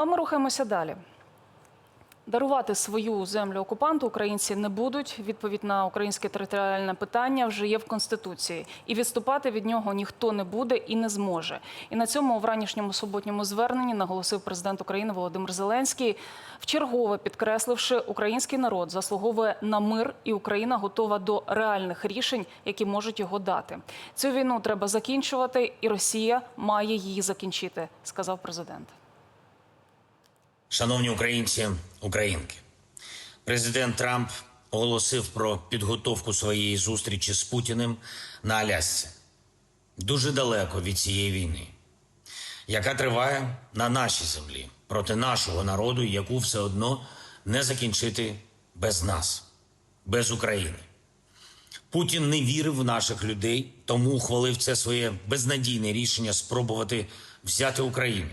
А ми рухаємося далі. Дарувати свою землю окупанту українці не будуть. Відповідь на українське територіальне питання вже є в конституції, і відступати від нього ніхто не буде і не зможе. І на цьому в ранішньому суботньому зверненні наголосив президент України Володимир Зеленський, вчергове підкресливши, український народ заслуговує на мир, і Україна готова до реальних рішень, які можуть його дати. Цю війну треба закінчувати, і Росія має її закінчити, сказав президент. Шановні українці, українки, президент Трамп оголосив про підготовку своєї зустрічі з Путіним на Алясці. Дуже далеко від цієї війни, яка триває на нашій землі проти нашого народу, яку все одно не закінчити без нас, без України. Путін не вірив в наших людей, тому ухвалив це своє безнадійне рішення спробувати взяти Україну.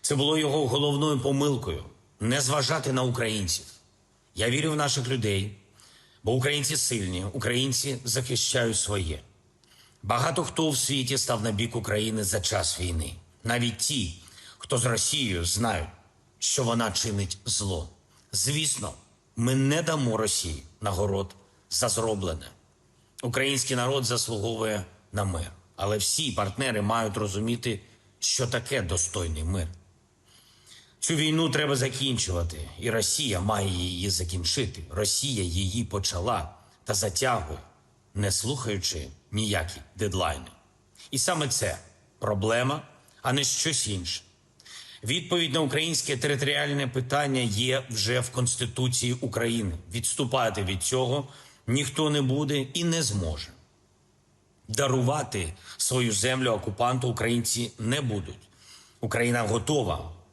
Це було його головною помилкою не зважати на українців. Я вірю в наших людей, бо українці сильні, українці захищають своє. Багато хто в світі став на бік України за час війни. Навіть ті, хто з Росією знають, що вона чинить зло. Звісно, ми не дамо Росії нагород за зроблене. Український народ заслуговує на мир, але всі партнери мають розуміти, що таке достойний мир. Цю війну треба закінчувати, і Росія має її закінчити. Росія її почала та затягує, не слухаючи ніякі дедлайни. І саме це проблема, а не щось інше. Відповідь на українське територіальне питання є вже в Конституції України. Відступати від цього ніхто не буде і не зможе. Дарувати свою землю окупанту українці не будуть. Україна готова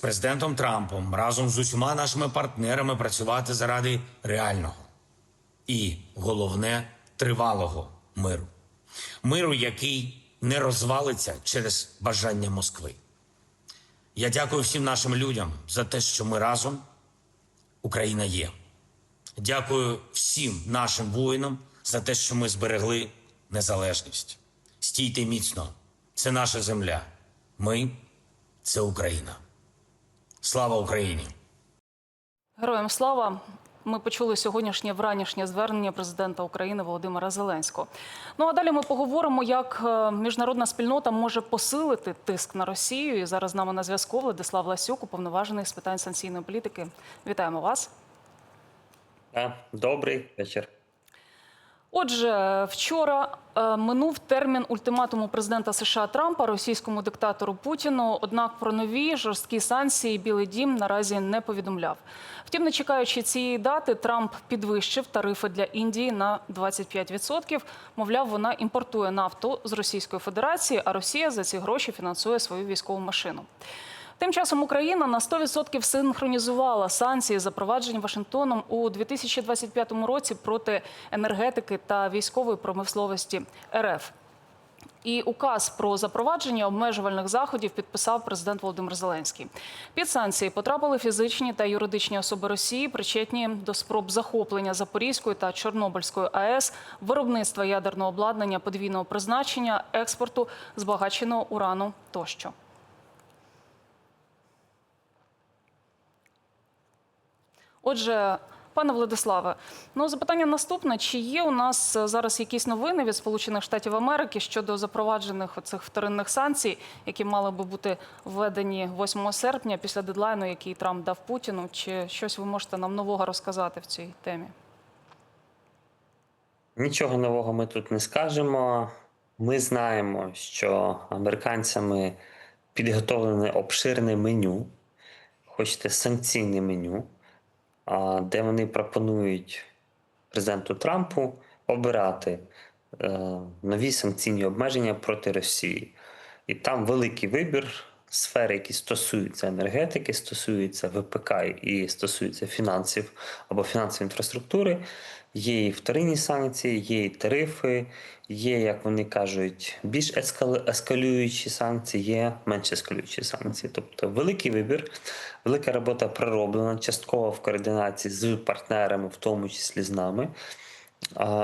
президентом Трампом, разом з усіма нашими партнерами працювати заради реального і головне тривалого миру. Миру, який не розвалиться через бажання Москви. Я дякую всім нашим людям за те, що ми разом. Україна є. Дякую всім нашим воїнам за те, що ми зберегли незалежність. Стійте міцно, це наша земля. Ми це Україна. Слава Україні! Героям слава. Ми почули сьогоднішнє вранішнє звернення президента України Володимира Зеленського. Ну а далі ми поговоримо, як е, міжнародна спільнота може посилити тиск на Росію. І зараз з нами на зв'язку Владислав Ласюк, уповноважений з питань санкційної політики. Вітаємо вас. Добрий вечір. Отже, вчора е, минув термін ультиматуму президента США Трампа російському диктатору Путіну. Однак про нові жорсткі санкції Білий Дім наразі не повідомляв. Втім, не чекаючи цієї дати, Трамп підвищив тарифи для Індії на 25%. Мовляв, вона імпортує нафту з Російської Федерації, а Росія за ці гроші фінансує свою військову машину. Тим часом Україна на 100% синхронізувала санкції, запроваджені Вашингтоном у 2025 році проти енергетики та військової промисловості РФ. І указ про запровадження обмежувальних заходів підписав президент Володимир Зеленський. Під санкції потрапили фізичні та юридичні особи Росії, причетні до спроб захоплення Запорізької та Чорнобильської АЕС, виробництва ядерного обладнання подвійного призначення, експорту збагаченого урану тощо. Отже, пане Владиславе, ну запитання наступне: чи є у нас е, зараз якісь новини від Сполучених Штатів Америки щодо запроваджених оцих вторинних санкцій, які мали би бути введені 8 серпня після дедлайну, який Трамп дав Путіну? Чи щось ви можете нам нового розказати в цій темі? Нічого нового ми тут не скажемо. Ми знаємо, що американцями підготовлене обширне меню, хочете санкційне меню, де вони пропонують президенту Трампу обирати е, нові санкційні обмеження проти Росії. І там великий вибір сфери, які стосуються енергетики, стосуються ВПК і стосуються фінансів або фінансової інфраструктури. Є і вторинні санкції, є і тарифи, є, як вони кажуть, більш ескалюючі санкції, є менш ескалюючі санкції. Тобто великий вибір, велика робота пророблена, частково в координації з партнерами, в тому числі з нами.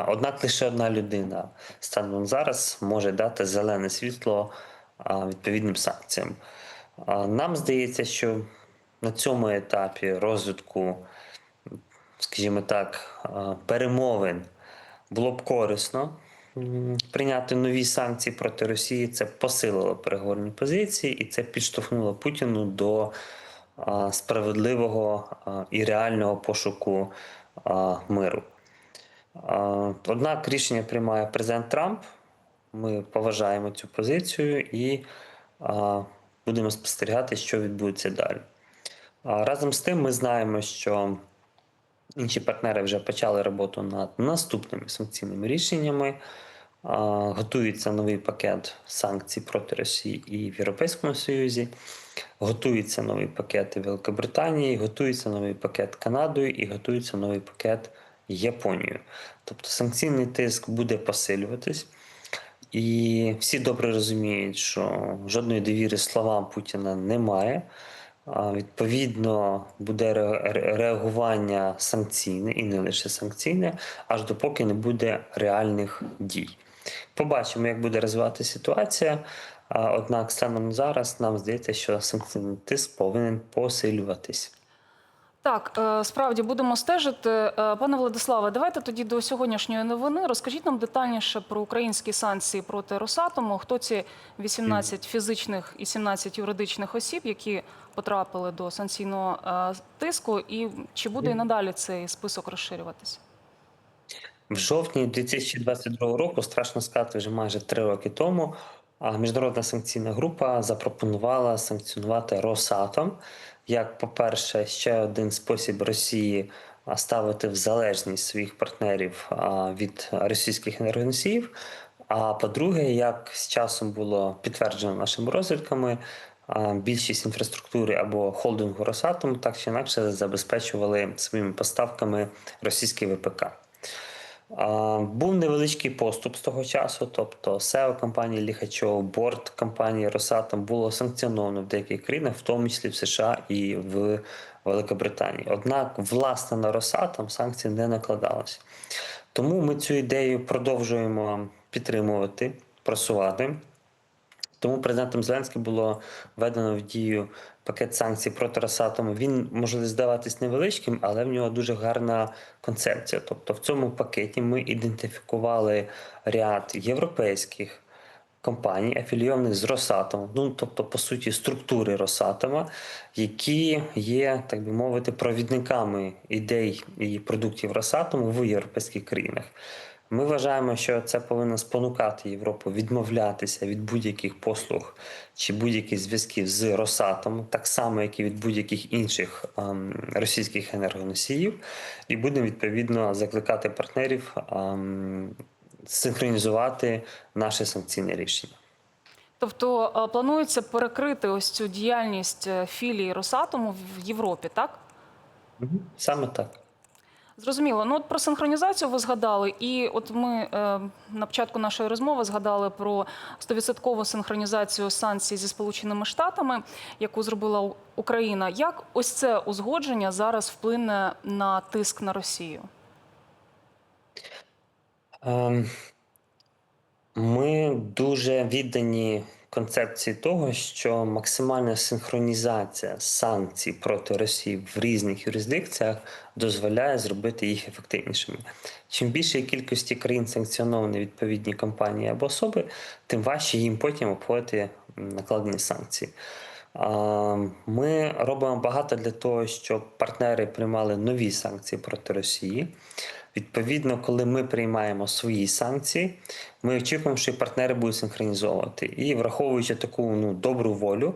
Однак лише одна людина станом зараз може дати зелене світло відповідним санкціям. Нам здається, що на цьому етапі розвитку, скажімо так, перемовин було б корисно прийняти нові санкції проти Росії. Це посилило переговорні позиції, і це підштовхнуло Путіну до справедливого і реального пошуку миру. Однак рішення приймає президент Трамп. Ми поважаємо цю позицію і будемо спостерігати, що відбудеться далі. Разом з тим, ми знаємо, що інші партнери вже почали роботу над наступними санкційними рішеннями. Готується новий пакет санкцій проти Росії і в Європейському Союзі. Готується новий пакет Великобританії, готується новий пакет Канадою і готується новий пакет Японією. Тобто санкційний тиск буде посилюватись. І всі добре розуміють, що жодної довіри словам Путіна немає. Відповідно, буде ре- ре- реагування санкційне і не лише санкційне, аж допоки не буде реальних дій. Побачимо, як буде розвиватися ситуація. Однак станом зараз нам здається, що санкційний тиск повинен посилюватись. Так, е, справді будемо стежити. Е, Пане Владиславе, давайте тоді до сьогоднішньої новини. Розкажіть нам детальніше про українські санкції проти Росатому. Хто ці 18 фізичних і 17 юридичних осіб, які потрапили до санкційного е, тиску, і чи буде і надалі цей список розширюватися? В жовтні 2022 року, страшно сказати, вже майже три роки тому, а міжнародна санкційна група запропонувала санкціонувати Росатом як, по-перше, ще один спосіб Росії ставити в залежність своїх партнерів від російських енергоносіїв. А по-друге, як з часом було підтверджено нашими розвідками, більшість інфраструктури або холдингу Росатом так чи інакше забезпечували своїми поставками російський ВПК. Був невеличкий поступ з того часу, тобто SEO компанії Ліхачов, борт компанії Росатом було санкціоновано в деяких країнах, в тому числі в США і в Великобританії. Однак, власне, на Росатом санкції не накладалися. Тому ми цю ідею продовжуємо підтримувати, просувати. Тому президентом Зеленським було введено в дію пакет санкцій проти Росатому. Він може здаватись невеличким, але в нього дуже гарна концепція. Тобто, в цьому пакеті ми ідентифікували ряд європейських компаній, афілійованих з Росатомом, ну тобто, по суті, структури Росатома, які є, так би мовити, провідниками ідей і продуктів Росатому в європейських країнах. Ми вважаємо, що це повинно спонукати Європу відмовлятися від будь-яких послуг чи будь-яких зв'язків з Росатом, так само, як і від будь-яких інших ем, російських енергоносіїв, і будемо відповідно закликати партнерів ем, синхронізувати наше санкційне рішення. Тобто е, планується перекрити ось цю діяльність е, філії Росатому в Європі, так? Саме так. Зрозуміло. Ну от про синхронізацію ви згадали, і от ми е, на початку нашої розмови згадали про 100% синхронізацію санкцій зі Сполученими Штатами, яку зробила Україна. Як ось це узгодження зараз вплине на тиск на Росію? Ем, Ми дуже віддані концепції того, що максимальна синхронізація санкцій проти Росії в різних юрисдикціях дозволяє зробити їх ефективнішими. Чим більшої кількості країн санкціоновані відповідні компанії або особи, тим важче їм потім обходити накладені санкції. Ми робимо багато для того, щоб партнери приймали нові санкції проти Росії. Відповідно, коли ми приймаємо свої санкції, ми очікуємо, що і партнери будуть синхронізовувати. І враховуючи таку ну, добру волю,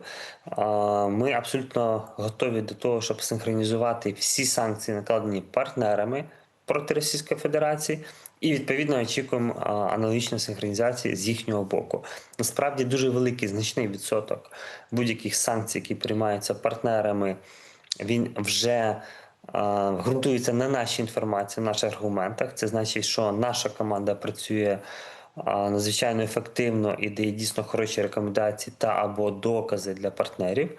ми абсолютно готові до того, щоб синхронізувати всі санкції, накладені партнерами, проти Російської Федерації, і відповідно очікуємо аналогічної синхронізації з їхнього боку. Насправді дуже великий значний відсоток будь-яких санкцій, які приймаються партнерами, він вже ґрунтується на нашій інформації, на наших аргументах. Це значить, що наша команда працює надзвичайно ефективно і дає дійсно хороші рекомендації та або докази для партнерів.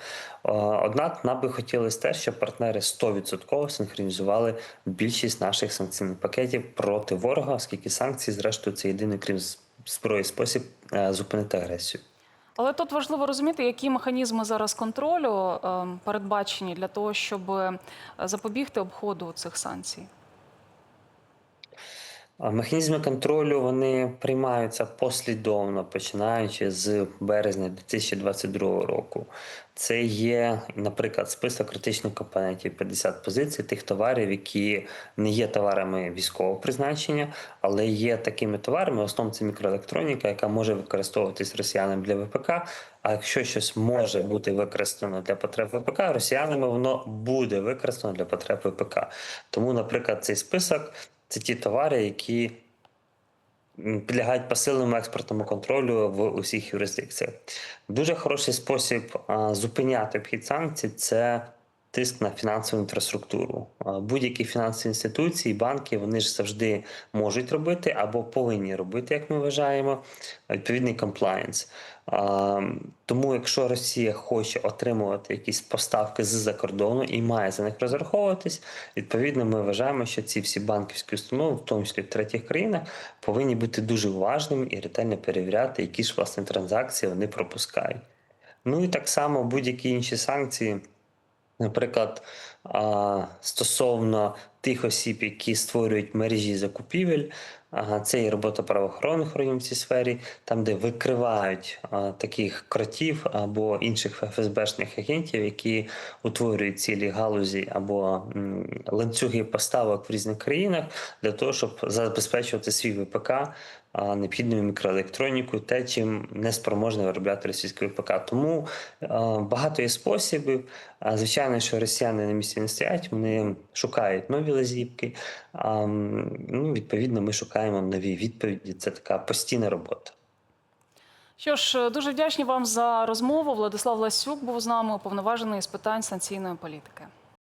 Однак нам би хотілося те, щоб партнери 100% синхронізували більшість наших санкційних пакетів проти ворога, оскільки санкції, зрештою, це єдиний крім зброї спосіб е, зупинити агресію. Але тут важливо розуміти, які механізми зараз контролю е, передбачені для того, щоб е, запобігти обходу цих санкцій. Механізми контролю вони приймаються послідовно, починаючи з березня 2022 року. Це є, наприклад, список критичних компонентів 50 позицій тих товарів, які не є товарами військового призначення, але є такими товарами, в основному це мікроелектроніка, яка може використовуватись росіянами для ВПК. А якщо щось може бути використано для потреб ВПК, росіянами воно буде використано для потреб ВПК. Тому, наприклад, цей список це ті товари, які підлягають посиленому експортному контролю в усіх юрисдикціях. Дуже хороший спосіб зупиняти обхід санкцій це тиск на фінансову інфраструктуру. Будь-які фінансові інституції, банки вони ж завжди можуть робити або повинні робити, як ми вважаємо, відповідний комплаєнс. Тому, якщо Росія хоче отримувати якісь поставки з-за кордону і має за них розраховуватись, відповідно, ми вважаємо, що ці всі банківські установи, в тому числі в третіх країнах, повинні бути дуже уважними і ретельно перевіряти, які ж власне транзакції вони пропускають. Ну і так само будь-які інші санкції. Наприклад, стосовно тих осіб, які створюють мережі закупівель, це і робота правоохоронних органів в цій сфері, там, де викривають таких кротів або інших ФСБшних агентів, які утворюють цілі галузі або ланцюги поставок в різних країнах для того, щоб забезпечувати свій ВПК необхідною мікроелектронікою, те, чим не спроможне виробляти російський ВПК. Тому багато є способів. Звичайно, що росіяни на місці не стоять, вони шукають нові лазівки. Ну, відповідно, ми шукаємо нові відповіді. Це така постійна робота. Що ж, дуже вдячні вам за розмову. Владислав Ласюк був з нами уповноважений з питань санкційної політики.